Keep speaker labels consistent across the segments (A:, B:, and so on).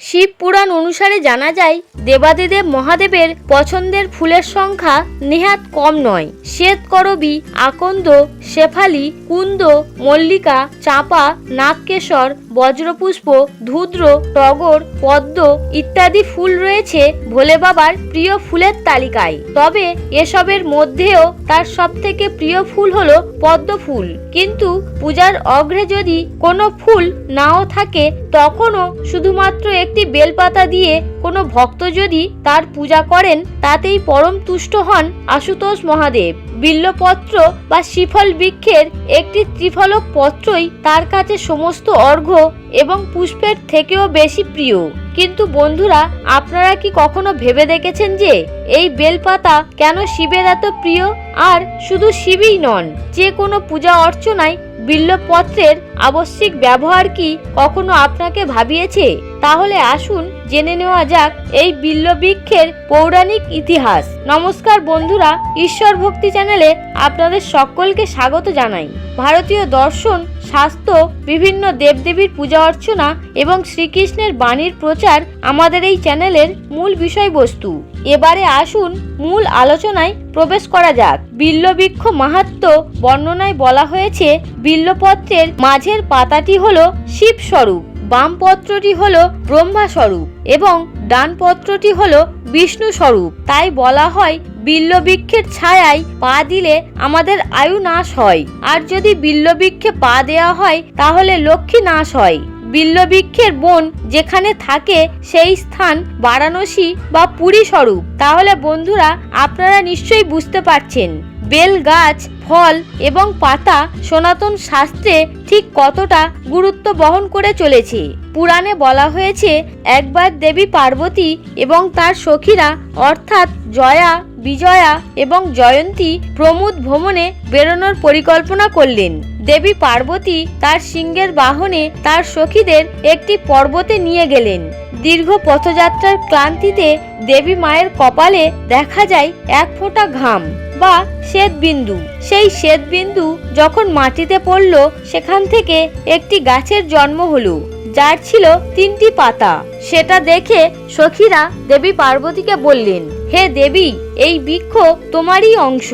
A: শিব পুরাণ অনুসারে জানা যায়, দেবাদিদেব মহাদেবের পছন্দের ফুলের সংখ্যা নেহাত কম নয়। শ্বেত করবি, আকন্দ, শেফালি, কুন্দ, মল্লিকা, চাপা, নাগকেশর, বজ্রপুষ্প, ধুদ্র, টগর, পদ্ম ইত্যাদি ফুল রয়েছে ভোলে বাবার প্রিয় ফুলের তালিকায়। তবে এসবের মধ্যেও তার সবথেকে প্রিয় ফুল হলো পদ্ম ফুল। কিন্তু পূজার অগ্রে যদি কোনো ফুল নাও থাকে, তখনও শুধুমাত্র একটি বেলপাতা দিয়ে কোনো ভক্ত যদি তার পূজা করেন, তাতেই পরম তুষ্ট হন আশুতোষ মহাদেব। বিল্লপত্র বা শিফল বৃক্ষের একটি ত্রিফলক পত্রই তার কাছে সমস্ত অর্ঘ্য এবং পুষ্পের থেকেও বেশি প্রিয়। কিন্তু বন্ধুরা, আপনারা কি কখনো ভেবে দেখেছেন যে এই বেলপাতা কেন শিবের এত প্রিয়? আর শুধু শিবই নন, যে কোনো পূজা অর্চনায় বিল্লপত্রের আবশ্যিক ব্যবহার কি কখনো আপনাকে ভাবিয়েছে? তাহলে আসুন জেনে নেওয়া যাক এই বিল্ল বৃক্ষের পৌরাণিক ইতিহাস। নমস্কার বন্ধুরা, ঈশ্বর ভক্তি চ্যানেলে আপনাদের সকলকে স্বাগত জানাই। ভারতীয় দর্শন, স্বাস্থ্য, বিভিন্ন দেবদেবীর পূজা অর্চনা এবং শ্রীকৃষ্ণের বাণীর প্রচার আমাদের এই চ্যানেলের মূল বিষয়বস্তু। এবারে আসুন মূল আলোচনায় প্রবেশ করা যাক। বিল্লবৃক্ষ মাহাত্ম বর্ণনায় বলা হয়েছে, বিল্লপত্রের মাঝের পাতাটি হল শিব স্বরূপ বাম পত্রটি হল ব্রহ্মা স্বরূপ এবং ডান পত্রটি হল বিষ্ণু স্বরূপ তাই বলা হয়, বিল্লবৃক্ষের ছায়ায় পা দিলে আমাদের আয়ু নাশ হয়। আর যদি বিল্লবৃক্ষে পা দেওয়া হয়, তাহলে লক্ষ্মী নাশ হয়। বিল্লবৃক্ষের বন যেখানে থাকে, সেই স্থান বারাণসী বা পুরী স্বরূপ তাহলে বন্ধুরা, আপনারা নিশ্চয়ই বুঝতে পারছেন। বেল গাছ, ফল এবং পাতা সনাতন শাস্ত্রে ঠিক কতটা গুরুত্ব বহন করে চলেছে? পুরাণে বলা হয়েছে, একবার দেবী পার্বতী এবং তার সখীরা, অর্থাৎ জয়া, বিজয়া এবং জয়ন্তী প্রমোদ ভ্রমণে বেরোনোর পরিকল্পনা করলেন। দেবী পার্বতী তার সিংহের বাহনে তার সখীদের একটি পর্বতে নিয়ে গেলেন। দীর্ঘ পথযাত্রার ক্লান্তিতে দেবী মায়ের কপালে দেখা যায় এক ফোঁটা ঘাম বা শ্বেতবিন্দু। সেই শ্বেতবিন্দু যখন মাটিতে পড়ল, সেখান থেকে একটি গাছের জন্ম হলো, যার ছিল তিনটি পাতা। সেটা দেখে সখীরা দেবী পার্বতীকে বললেন হে দেবী, এই বৃক্ষ তোমারই অংশ।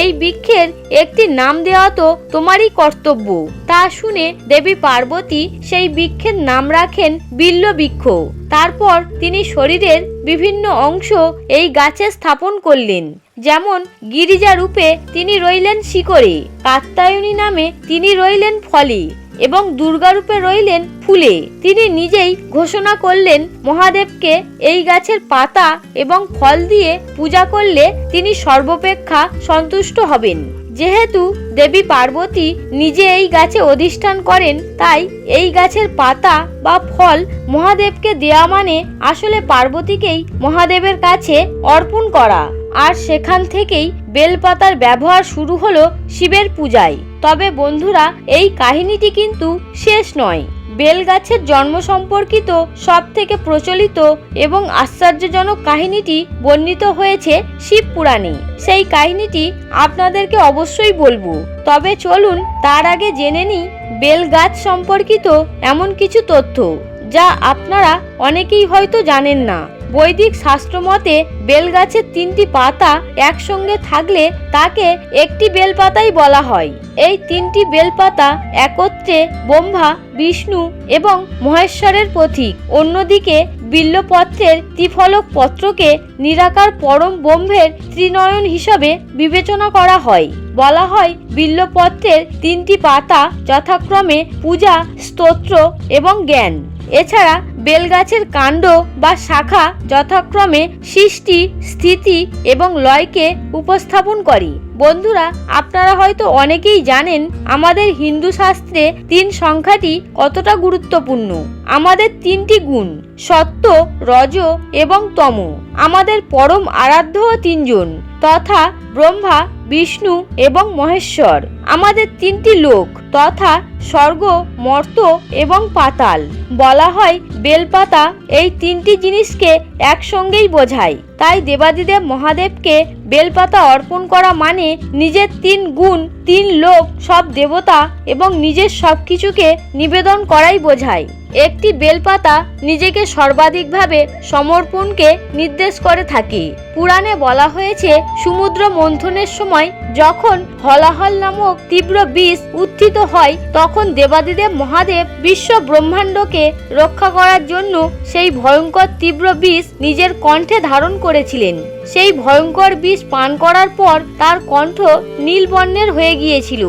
A: এই বৃক্ষের একটি নাম দেওয়া তো তোমারই কর্তব্য। তা শুনে দেবী পার্বতী সেই বৃক্ষের নাম রাখেন বিল্ল বৃক্ষ। তারপর তিনি শরীরের বিভিন্ন অংশ এই গাছে স্থাপন করলেন। যেমন গিরিজা রূপে তিনি রইলেন শিকড়ে কাত্তায়নী নামে তিনি রইলেন ফলে। এবং দুর্গারূপে রইলেন ফুলে। তিনি নিজেই ঘোষণা করলেন মহাদেবকে এই গাছের পাতা এবং ফল দিয়ে পূজা করলে তিনি সর্বপেক্ষা সন্তুষ্ট হবেন। যেহেতু দেবী পার্বতী নিজে এই গাছে অধিষ্ঠান করেন, তাই এই গাছের পাতা বা ফল মহাদেবকে দেয়া মানে আসলে পার্বতীকেই মহাদেবের কাছে অর্পণ করা। আর সেখান থেকেই বেলপাতার ব্যবহার শুরু হলো শিবের পূজায়। তবে বন্ধুরা, এই কাহিনীটি কিন্তু শেষ নয়। বেল গাছের জন্ম সম্পর্কিত সব থেকে প্রচলিত এবং আশ্চর্যজনক কাহিনীটি বর্ণিত হয়েছে শিব পুরাণে। সেই কাহিনীটি আপনাদেরকে অবশ্যই বলব। তবে চলুন, তার আগে জেনে নিই বেল গাছ সম্পর্কিত এমন কিছু তথ্য, যা আপনারা অনেকেই হয়তো জানেন না। বৈদিক শাস্ত্রমতে বেলগাছের তিনটি পাতা একসঙ্গে থাকলে তাকে একটি বেলপাতাই বলা হয়। এই তিনটি বেলপাতা একত্রে ব্রহ্মা, বিষ্ণু এবং মহেশ্বরের প্রতীক। অন্যদিকে বিল্লপত্রের ত্রিফলক পত্রকে নিরাকার পরম ব্রহ্মের ত্রিনয়ন হিসাবে বিবেচনা করা হয়। বলা হয় বিল্লপত্রের তিনটি পাতা যথাক্রমে পূজা, স্তোত্র এবং জ্ঞান। এছাড়া বেলগাছের কাণ্ড বা শাখা যথাক্রমে সৃষ্টি, স্থিতি এবং লয়কে উপস্থাপন করে। বন্ধুরা, আপনারা হয়তো অনেকেই জানেন আমাদের হিন্দু শাস্ত্রে তিন সংখ্যাটি কতটা গুরুত্বপূর্ণ। আমাদের তিনটি গুণ, সত্য, রজ এবং তম। আমাদের পরম আরাধ্য তিনজন, তথা ব্রহ্মা বিষ্ণু এবং মহেশ্বর, আমাদের তিনটি লোক, তথা স্বর্গ, মর্ত এবং পাতাল। বলা হয় বেলপাতা এই তিনটি জিনিসকে একসঙ্গেই বোঝায়। তাই দেবাদিদেব মহাদেবকে বেলপাতা অর্পণ করা মানে নিজের তিন গুণ, তিন লোক, সব দেবতা এবং নিজের সব কিছুকে নিবেদন করাই বোঝায়। একটি বেলপাতা নিজেকে সর্বাধিকভাবে সমর্পণকে নির্দেশ করে থাকে। পুরাণে বলা হয়েছে, সমুদ্র মন্থনের সময় যখন হলাহল নামক তীব্র বিষ উত্থিত হয়, তখন দেবাদিদেব মহাদেব বিশ্ব ব্রহ্মাণ্ডকে রক্ষা করার জন্য সেই ভয়ঙ্কর তীব্র বিষ নিজের কণ্ঠে ধারণ করেছিলেন। সেই ভয়ঙ্কর বিষ পান করার পর তার কণ্ঠ নীলবর্ণের হয়ে গিয়েছিল।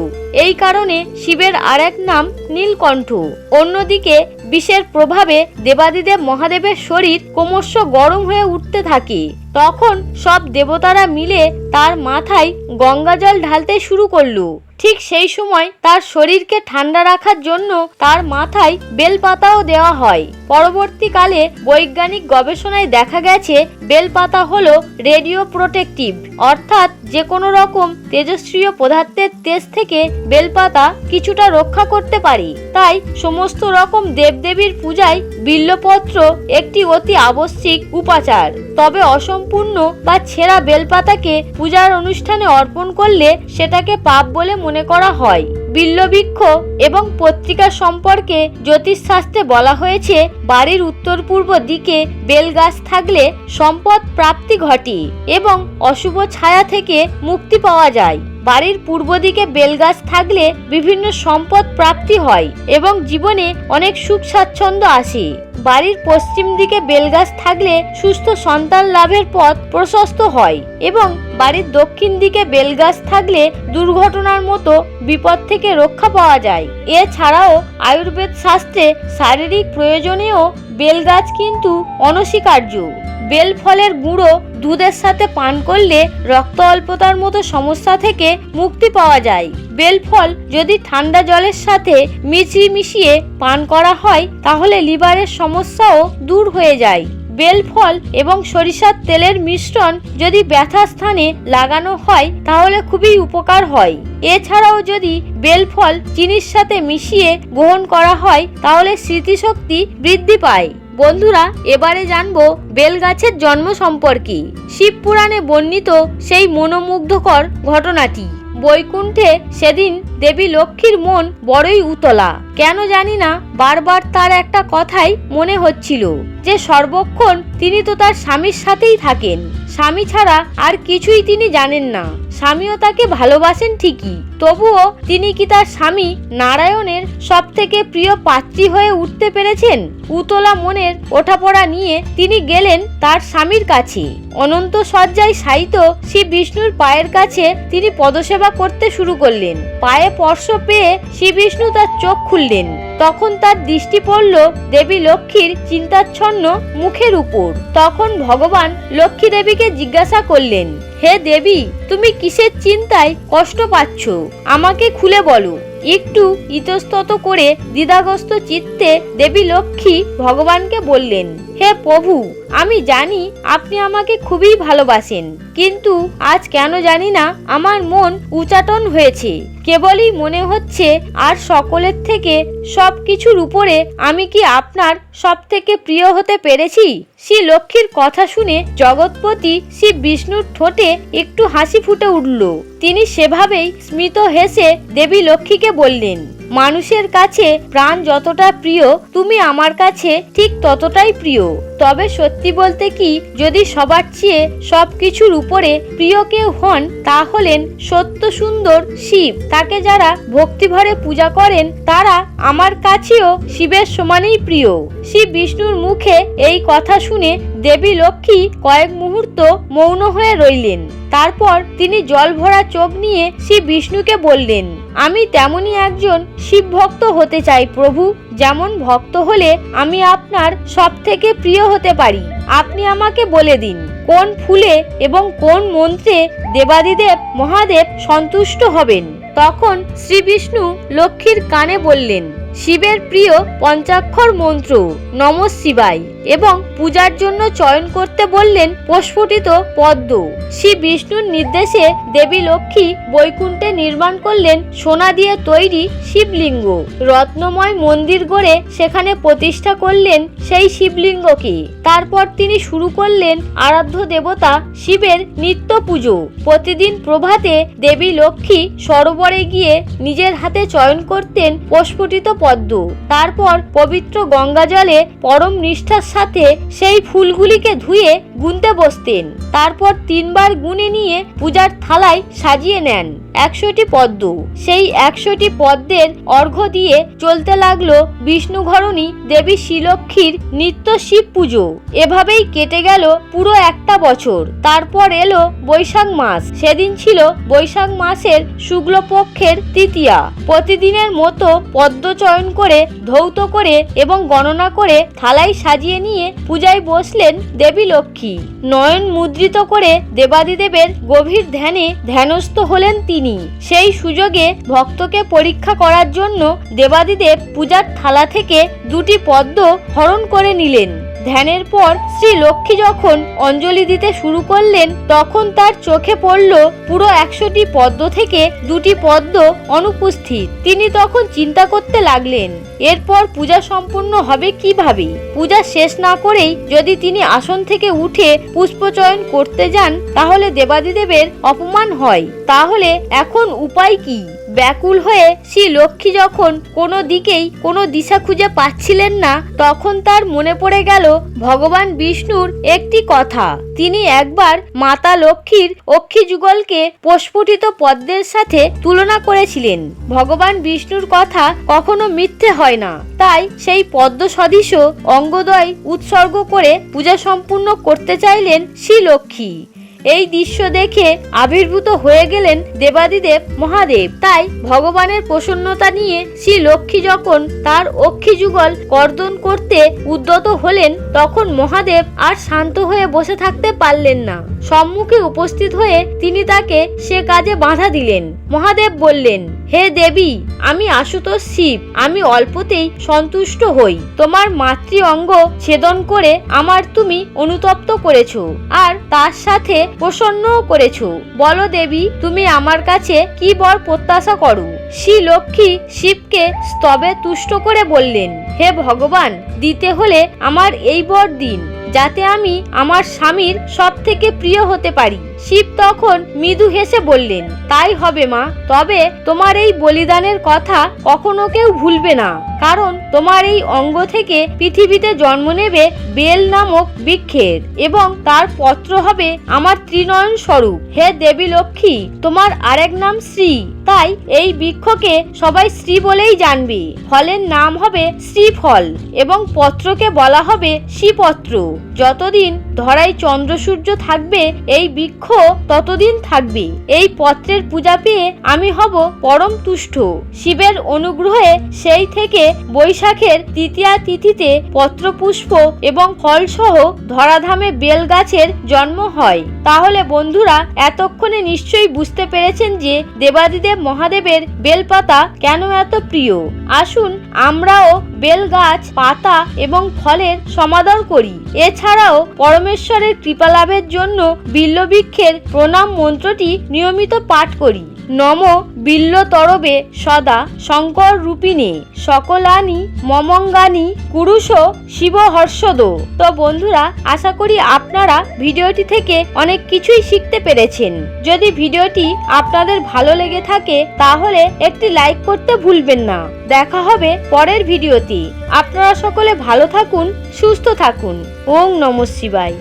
A: এই কারণে শিবের আরেক নাম নীলকণ্ঠ। অন্যদিকে বিষের প্রভাবে দেবাদিদেব মহাদেবের শরীর ক্রমশ গরম হয়ে উঠতে থাকে। তখন সব দেবতারা মিলে তার মাথায় গঙ্গাজল ঢালতে শুরু করল। ঠিক সেই সময় তার শরীরকে ঠান্ডা রাখার জন্য তার মাথায় বেলপাতাও দেওয়া হয়। পরবর্তীকালে বৈজ্ঞানিক গবেষণায় দেখা গেছে, বেলপাতা হলো রেডিও প্রোটেক্টিভ অর্থাৎ যে কোনো রকম তেজস্ক্রিয় পদার্থের তেজ থেকে বেলপাতা কিছুটা রক্ষা করতে পারি। তাই সমস্ত রকম দেবদেবীর পূজায় বিল্লপত্র একটি অতি আবশ্যিক উপাচার। তবে অসম্পূর্ণ বা ছেঁড়া বেলপাতাকে পূজার অনুষ্ঠানে অর্পণ করলে সেটাকে পাপ বলে মনে করা হয়। বিল্লবৃক্ষ এবং পত্রিকা সম্পর্কে জ্যোতিষশাস্ত্রে বলা হয়েছে, বাড়ির উত্তর পূর্ব দিকে বেলগাছ থাকলে সম্পদ প্রাপ্তি ঘটে এবং অশুভ ছায়া থেকে মুক্তি পাওয়া যায়। বাড়ির পূর্ব দিকে বেলগাছ থাকলে বিভিন্ন সম্পদ প্রাপ্তি হয় এবং জীবনে অনেক সুখ স্বাচ্ছন্দ্য আসে। বাড়ির পশ্চিম দিকে বেলগাছ থাকলে সুস্থ সন্তান লাভের পথ প্রশস্ত হয় এবং বাড়ির দক্ষিণ দিকে বেলগাছ থাকলে দুর্ঘটনার মতো বিপদ থেকে রক্ষা পাওয়া যায়। এছাড়াও আয়ুর্বেদ শাস্ত্রে শারীরিক প্রয়োজনেও বেলগাছ কিন্তু অনস্বীকার্য। বেল ফলের গুঁড়ো দুধের সাথে পান করলে রক্ত অল্পতার মতো সমস্যা থেকে মুক্তি পাওয়া যায়। বেল ফল যদি ঠান্ডা জলের সাথে মিশিয়ে মিশিয়ে পান করা হয়, তাহলে লিভারের সমস্যাও দূর হয়ে যায়। বেল ফল এবং সরিষার তেলের মিশ্রণ যদি ব্যথা স্থানে লাগানো হয়, তাহলে খুবই উপকার হয়। এছাড়াও যদি বেল ফল চিনির সাথে মিশিয়ে গ্রহণ করা হয়, তাহলে স্মৃতিশক্তি বৃদ্ধি পায়। বন্ধুরা, এবারে জানব বেলগাছের জন্ম সম্পর্কে। শিব পুরাণে বর্ণিত সেই মনোমুগ্ধকর ঘটনাটি। বৈকুণ্ঠে সেদিন দেবী লক্ষ্মীর মন বড়ই উতলা। কেন জানি না, বারবার তার একটা কথাই মনে হচ্ছিল, যে সর্বক্ষণ তিনি তো তার স্বামীর সাথেই থাকেন। স্বামী ছাড়া আর কিছুই তিনি জানেন না। স্বামীও তাকে ভালোবাসেন ঠিকই। তবুও তিনি কি তার স্বামী নারায়ণের সব থেকে প্রিয় পাত্রী হয়ে উঠতে পেরেছেন? উতলা মনের ওঠাপড়া নিয়ে তিনি গেলেন তার স্বামীর কাছে। অনন্ত শয্যায় শায়িত শ্রী বিষ্ণুর পায়ের কাছে তিনি পদসেবা করতে শুরু করলেন। পায়ে স্পর্শ পেয়ে শ্রী বিষ্ণু তার চোখ খুললেন। তখন তার দৃষ্টি পড়ল দেবী লক্ষ্মীর চিন্তাচ্ছন্ন মুখের উপর। তখন ভগবান লক্ষ্মী দেবীকে জিজ্ঞাসা করলেন, হে দেবী, তুমি কিসের চিন্তায় কষ্ট পাচ্ছ? আমাকে খুলে বলো। একটু ইতস্তত করে দ্বিধাগ্রস্ত চিত্তে দেবী লক্ষ্মী ভগবানকে বললেন হে প্রভু, আমি জানি আপনি আমাকে খুবই ভালোবাসেন, কিন্তু আজ কেন জানি না আমার মন উচাটন হয়েছে। কেবলই মনে হচ্ছে আর সকলের থেকে সব কিছুর উপরে আমি কি আপনার সব থেকে প্রিয় হতে পেরেছি? শ্রী লক্ষ্মীর কথা শুনে জগৎপতি শ্রী বিষ্ণুর ঠোঁটে একটু হাসি ফুটে উঠল। তিনি সেভাবেই স্মিত হেসে দেবী লক্ষ্মীকে বললেন মানুষের কাছে প্রাণ যতটা প্রিয়, তুমি আমার কাছে ঠিক ততটাই প্রিয়। তবে সত্যি বলতে কি, যদি সবার চেয়ে সব কিছুর উপরে প্রিয় কেউ হন তা হলেন সত্য সুন্দর শিব, তাকে যারা ভক্তিভরে পূজা করেন, তারা আমার কাছেও শিবের সমানেই প্রিয়। শ্রী বিষ্ণুর মুখে এই কথা শুনে দেবী লক্ষ্মী কয়েক মুহূর্ত মৌন হয়ে রইলেন। তারপর তিনি জল ভরা চোখ নিয়ে শ্রী বিষ্ণুকে বললেন, আমি তেমনই একজন শিব ভক্ত হতে চাই প্রভু। যেমন ভক্ত হলে আমি আপনার সব থেকে প্রিয় হতে পারি। আপনি আমাকে বলে দিন, কোন ফুলে এবং কোন মন্ত্রে দেবাদিদেব মহাদেব সন্তুষ্ট হবেন? তখন শ্রী বিষ্ণু লক্ষ্মীর কানে বললেন, শিবের প্রিয় পঞ্চাক্ষর মন্ত্র, নম শিবাই এবং পূজার জন্য চয়ন করতে বললেন প্রস্ফুটিত পদ্ম। শ্রী বিষ্ণুর নির্দেশে দেবী লক্ষ্মী বৈকুণ্ঠে নির্মাণ করলেন সোনা দিয়ে তৈরি শিবলিঙ্গ। রত্নময় মন্দির গড়ে সেখানে প্রতিষ্ঠা করলেন সেই শিবলিঙ্গকে। তারপর তিনি শুরু করলেন আরাধ্য দেবতা শিবের নিত্য পুজো। প্রতিদিন প্রভাতে দেবী লক্ষ্মী সরোবরে গিয়ে নিজের হাতে চয়ন করতেন প্রস্ফুটিত পদ্ম। তারপর পবিত্র গঙ্গা জলে পরম নিষ্ঠার সাথে সেই ফুলগুলিকে ধুয়ে গুনতে বসতেন। তারপর তিনবার গুনে নিয়ে পূজার থালায় সাজিয়ে নেন। একশোটি পদ্ম সেই একশোটি পদ্মের অর্ঘ্য দিয়ে চলতে লাগল বিষ্ণুঘরণী দেবী শ্রীলক্ষ্মীর নিত্য শিব পুজো। এভাবেই কেটে গেল পুরো একটা বছর। তারপর এলো বৈশাখ মাস। সেদিন ছিল বৈশাখ মাসের শুক্লপক্ষের তৃতীয়া। প্রতিদিনের মতো পদ্ম চয়ন করে, ধৌত করে এবং গণনা করে থালায় সাজিয়ে নিয়ে পূজায় বসলেন দেবী লক্ষ্মী। নয়ন মুদ্রিত করে দেবাদিদেবের গভীর ধ্যানে ধ্যানস্থ হলেন তিনি। সেই সুযোগে ভক্তকে পরীক্ষা করার জন্য দেবাদিদেব পূজার থালা থেকে দুটি পদ্ম হরণ করে নিলেন। ধ্যানের পর শ্রী লক্ষ্মী যখন অঞ্জলি দিতে শুরু করলেন, তখন তার চোখে পড়ল পুরো একশোটি পদ্ম থেকে দুটি পদ্ম অনুপস্থিত। তিনি তখন চিন্তা করতে লাগলেন, এরপর পূজা সম্পূর্ণ হবে কীভাবে? পূজা শেষ না করেই যদি তিনি আসন থেকে উঠে পুষ্পচয়ন করতে যান, তাহলে দেবাদিদেবের অপমান হয়। তাহলে এখন উপায় কি? ব্যাকুল হয়ে শ্রী লক্ষ্মী যখন কোনো দিকেই কোনো দিশা খুঁজে পাচ্ছিলেন না, তখন তার মনে পড়ে গেল ভগবান বিষ্ণুর একটি কথা। তিনি একবার মাতা লক্ষ্মীর অক্ষী যুগলকে প্রস্ফুটিত পদ্মের সাথে তুলনা করেছিলেন। ভগবান বিষ্ণুর কথা কখনো মিথ্যে হয় না। তাই সেই পদ্ম সদৃশ অঙ্গদয় উৎসর্গ করে পূজা সম্পূর্ণ করতে চাইলেন শ্রী লক্ষ্মী। এই দৃশ্য দেখে আবির্ভূত হয়ে গেলেন দেবাদিদেব মহাদেব। তাই ভগবানের প্রসন্নতা নিয়ে শ্রী লক্ষ্মী যখন তার অক্ষী যুগল কর্দন করতে উদ্যত হলেন, তখন মহাদেব আর শান্ত হয়ে বসে থাকতে পারলেন না। সম্মুখে উপস্থিত হয়ে তিনি তাকে সে কাজে বাধা দিলেন। মহাদেব বললেন হে দেবী, আমি আশুতোষ শিব। আমি অল্পতেই সন্তুষ্ট হই। তোমার মাতৃ অঙ্গ ছেদন করে আমার তুমি অনুতপ্ত করেছ, আর তার সাথে প্রসন্নও করেছ। বলো দেবী, তুমি আমার কাছে কি বর প্রত্যাশা করো? শ্রী লক্ষ্মী শিবকে স্তবে তুষ্ট করে বললেন, হে ভগবান, দিতে হলে আমার এই বর দিন, যাতে আমি আমার স্বামীর সব থেকে প্রিয় হতে পারি। শিব তখন মৃদু হেসে বললেন, তাই হবে মা, তবে তোমার এই বলিদানের কথা কখনো কেউ ভুলবে না, কারণ তোমার এই অঙ্গ থেকে পৃথিবীতে জন্ম নেবে বেল নামক বৃক্ষের এবং তার পত্র হবে আমার ত্রিনয়ন স্বরূপ। হে দেবী লক্ষ্মী, তোমার আরেক নাম শ্রী, তাই এই বৃক্ষকে সবাই শ্রী বলেই জানবে। ফলের নাম হবে শ্রীফল এবং পত্রকে বলা হবে শ্রীপত্র। যতদিন ধরায় চন্দ্র সূর্য থাকবে, এই বৃক্ষ ততদিন থাকবে। এই পত্রের পূজা পেয়ে আমি হব পরম তুষ্ট। শিবের অনুগ্রহে সেই থেকে বৈশাখের তৃতীয়া তিথিতে পত্রপুষ্প এবং ফলসহ ধরাধামে বেল গাছের জন্ম হয়। তাহলে বন্ধুরা, এতক্ষণে নিশ্চয়ই বুঝতে পেরেছেন যে দেবাদিদেব মহাদেবের বেলপাতা কেন এত প্রিয়। আসুন আমরাও বেল গাছ পাতা এবং ফলের সমাদর করি। এছাড়াও পরমেশ্বরের কৃপা লাভের জন্য বিল্লবৃক্ষের প্রণাম মন্ত্রটি নিয়মিত পাঠ করি। নম বিল্লতরবে সদা শঙ্কর রূপিণে সকলানি মমঙ্গানি কুরুষ শিব হর্ষদ তো বন্ধুরা, আশা করি আপনারা ভিডিওটি থেকে অনেক কিছুই শিখতে পেরেছেন। যদি ভিডিওটি আপনাদের ভালো লেগে থাকে, তাহলে একটি লাইক করতে ভুলবেন না। দেখা হবে পরের ভিডিওতে। আপনারা সকলে ভালো থাকুন, সুস্থ থাকুন। ওং নম শিবায়।